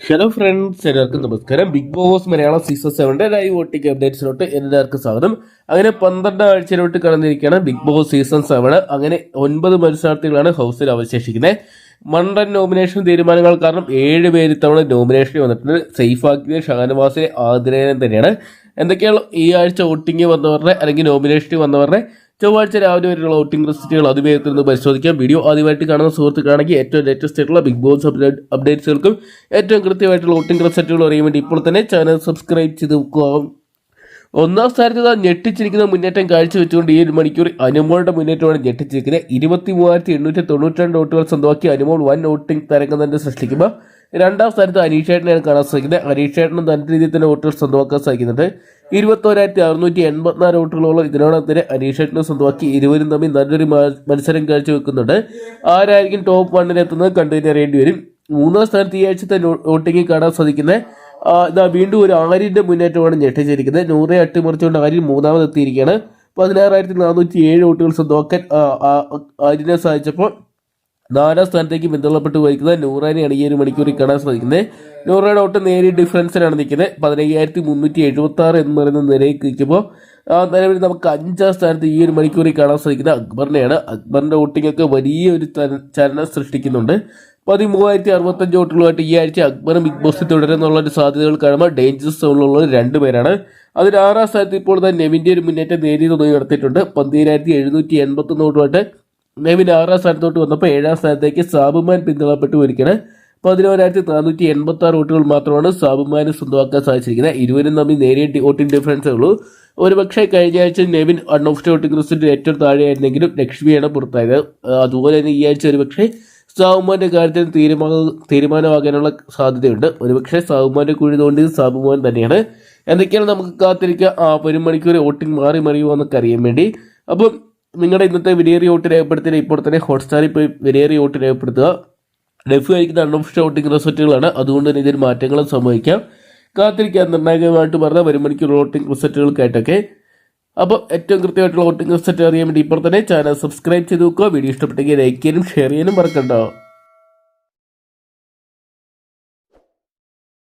Hello friends എല്ലാവർക്കും നമസ്കാരം. Big Boss Malayalam season സെവന്റെ ലൈവ് വോട്ടിംഗ് അപ്ഡേറ്റ്സിലോട്ട് എല്ലാവർക്കും സ്വാഗതം. അങ്ങനെ പന്ത്രണ്ട് ആഴ്ചയിലോട്ട് കടന്നിരിക്കുകയാണ് ബിഗ് ബോസ് സീസൺ സെവൻ അങ്ങനെ ഒൻപത് മത്സരാർത്ഥികളാണ് ഹൗസിൽ അവശേഷിക്കുന്നത്. മണ്ടൻ നോമിനേഷൻ തീരുമാനങ്ങൾ കാരണം ഏഴ് പേര് തവണ നോമിനേഷൻ വന്നിട്ടുണ്ട്. സേഫ് ഷാനവാസിലെ ആതിരേയൻ തന്നെയാണ്. എന്തൊക്കെയാണ് ഈ ആഴ്ച വോട്ടിംഗ് വന്നവരുടെ അല്ലെങ്കിൽ നോമിനേഷൻ വന്നവരുടെ ചൊവ്വാഴ്ച രാവിലെ വരെയുള്ള വോട്ടിംഗ് റിസൾട്ടുകൾ അതിവേഗത്തിൽ നിന്ന് പരിശോധിക്കാം. വീഡിയോ ആദ്യമായിട്ട് കാണുന്ന സുഹൃത്തുക്കളാണെങ്കിൽ ഏറ്റവും ലേറ്റസ്റ്റ് ആയിട്ടുള്ള ബിഗ് ബോസ് അപ്ഡേറ്റ് അപ്ഡേറ്റ്സുകൾക്കും ഏറ്റവും കൃത്യമായിട്ടുള്ള വോട്ടിംഗ് റിസൾട്ടുകൾ അറിയാൻ വേണ്ടി ഇപ്പോൾ തന്നെ ചാനൽ സബ്സ്ക്രൈബ് ചെയ്ത് വെക്കുക. ഒന്നാം സ്ഥാനത്ത് ഞെട്ടിച്ചിരിക്കുന്ന മുന്നേറ്റം കാഴ്ചവെച്ചുകൊണ്ട് ഈ ഒരു മണിക്കൂർ അനുമോളുടെ മുന്നേറ്റമാണ് ഞെട്ടിച്ചിരിക്കുന്നത്. ഇരുപത്തി മൂവായിരത്തി എണ്ണൂറ്റി തൊണ്ണൂറ്റി രണ്ട് വോട്ടുകൾ സ്വന്തമാക്കി അനുമോൾ വൻ വോട്ടിംഗ് തരംഗം തന്നെ സൃഷ്ടിക്കുമ്പോൾ രണ്ടാം സ്ഥാനത്ത് അനീഷേട്ടനെയാണ് കാണാൻ സാധിക്കുന്നത്. അനീഷേട്ടനും തന്റെ രീതിയിൽ തന്നെ വോട്ടുകൾ സ്വന്തമാക്കാൻ സാധിക്കുന്നുണ്ട്. ഇരുപത്തോരായിരത്തി അറുന്നൂറ്റി എൺപത്തിനാല് വോട്ടുകളോളം ഇതിനോടൊപ്പം അനീഷേട്ടനെ സ്വന്തമാക്കി ഇരുവരും തമ്മിൽ നല്ലൊരു മത്സരം മത്സരം കാഴ്ചവെക്കുന്നുണ്ട്. ആരായിരിക്കും ടോപ്പ് വണ്ണിലെത്തുന്നത് കണ്ടുതന്നെ വരും. മൂന്നാം സ്ഥാനത്ത് ഈ ആഴ്ചത്തെ വോട്ടിങ്ങിൽ കാണാൻ സാധിക്കുന്നത് ഇതാ വീണ്ടും ഒരു ആര്യന്റെ മുന്നേറ്റമാണ് ഞെട്ടിച്ചിരിക്കുന്നത്. നൂറെ അട്ടിമറിച്ചുകൊണ്ട് ആര്യൻ മൂന്നാമത് എത്തിയിരിക്കുകയാണ് പതിനാറായിരത്തി നാനൂറ്റി ഏഴ് വോട്ടുകൾ സ്വന്തമാക്കാൻ ആര്യനെ സാധിച്ചപ്പോൾ നാലാം സ്ഥാനത്തേക്ക് പിന്തള്ളപ്പെട്ട് പോയിരിക്കുന്നത് നൂറാനെയാണ് ഈ ഒരു മണിക്കൂറിൽ കാണാൻ സാധിക്കുന്നത്. നൂറയുടെ ഒട്ടും നേരിയ ഡിഫറൻസിലാണ് നിൽക്കുന്നത്. പതിനയ്യായിരത്തി മുന്നൂറ്റി എഴുപത്തി ആറ് എന്ന് പറയുന്ന നിലയിൽ നിൽക്കുമ്പോൾ നിലവിൽ നമുക്ക് അഞ്ചാം സ്ഥാനത്ത് ഈ ഒരു മണിക്കൂറിൽ കാണാൻ സാധിക്കുന്നത് അക്ബറിനെയാണ്. അക്ബറിന്റെ ഓട്ടിങ്ങൊക്കെ ഒക്കെ വലിയ ഒരു ചലനം സൃഷ്ടിക്കുന്നുണ്ട്. പതിമൂവായിരത്തി അറുപത്തഞ്ച് വോട്ടുകളുമായിട്ട് ഈ ആഴ്ച അക്ബറും ബിഗ് ബോസിൽ തുടരുന്നുള്ള ഒരു സാധ്യതകൾ കാണുമ്പോൾ ഡേഞ്ചറസ് സോണിലുള്ള രണ്ടുപേരാണ് അതിൽ ആറാം സ്ഥാനത്ത് ഇപ്പോൾ തന്നെ നെവിന്റെ ഒരു മുന്നേറ്റം നേരിയ തോന്നി നടത്തിയിട്ടുണ്ട്. പന്തിരായിരത്തി എഴുന്നൂറ്റി എൺപത്തൊന്ന് വോട്ടുമായിട്ട് നെവിൻ ആറാം സ്ഥാനത്തോട്ട് വന്നപ്പോൾ ഏഴാം സ്ഥാനത്തേക്ക് സാബുമാൻ പിന്തള്ളപ്പെട്ടു പോയിരിക്കുകയാണ് പതിനോരായിരത്തി നാനൂറ്റി എൺപത്തി ആറ് വോട്ടുകൾ മാത്രമാണ് സാബുമാന് സ്വന്തമാക്കാൻ സാധിച്ചിരിക്കുന്നത്. ഇരുവരും തമ്മിൽ നേരിയ വോട്ടിംഗ് ഡിഫറൻസേ ഉള്ളൂ. ഒരുപക്ഷെ കഴിഞ്ഞ ആഴ്ച നെവിൻ അൺഓഫ്റ്റ് വോട്ടിംഗ് റിസൾട്ട് ഏറ്റവും താഴെയായിരുന്നെങ്കിലും ലക്ഷ്മിയാണ് പുറത്തായത്. അതുപോലെ തന്നെ ഈ ആഴ്ച ഒരുപക്ഷെ സാബുമാന്റെ കാര്യത്തിൽ തീരുമാന തീരുമാനമാകാനുള്ള സാധ്യതയുണ്ട്. ഒരുപക്ഷെ സാബുമാന്റെ കുഴി തോണ്ടിയത് സാബുമാൻ തന്നെയാണ്. എന്തൊക്കെയാണ് നമുക്ക് കാത്തിരിക്കുക? ആ ഒരു മണിക്കൂർ വോട്ടിംഗ് മാറി മറിയുമോ എന്നൊക്കെ അറിയാൻ വേണ്ടി. അപ്പം നിങ്ങളുടെ ഇന്നത്തെ വിലയേറിയ വോട്ട് രേഖപ്പെടുത്തിയ ഇപ്പോൾ തന്നെ ഹോട്ട്സ്റ്റാറിൽ പോയി വിലയേറിയ വോട്ട് രേഖപ്പെടുത്തുക. ലഫ് കഴിക്കുന്ന അൺഓഫിഷ്യൽ വോട്ടിംഗ് റിസൾട്ടുകളാണ്. അതുകൊണ്ട് തന്നെ ഇതിൽ മാറ്റങ്ങളും സംഭവിക്കാം. കാത്തിരിക്കാൻ നിർണായകമായിട്ട് പറഞ്ഞ ഒരു മണിക്കൂർ വോട്ടിംഗ് റിസൾട്ടുകൾക്കായിട്ടൊക്കെ. അപ്പോൾ ഏറ്റവും കൃത്യമായിട്ടുള്ള വോട്ടിംഗ് റിസൾട്ട് അറിയാൻ വേണ്ടി ഇപ്പോൾ തന്നെ ചാനൽ സബ്സ്ക്രൈബ് ചെയ്ത് നോക്കുക വീഡിയോ ഇഷ്ടപ്പെട്ടെങ്കിൽ ലൈക്ക് ചെയ്യാനും ഷെയർ ചെയ്യാനും മറക്കണ്ടോ.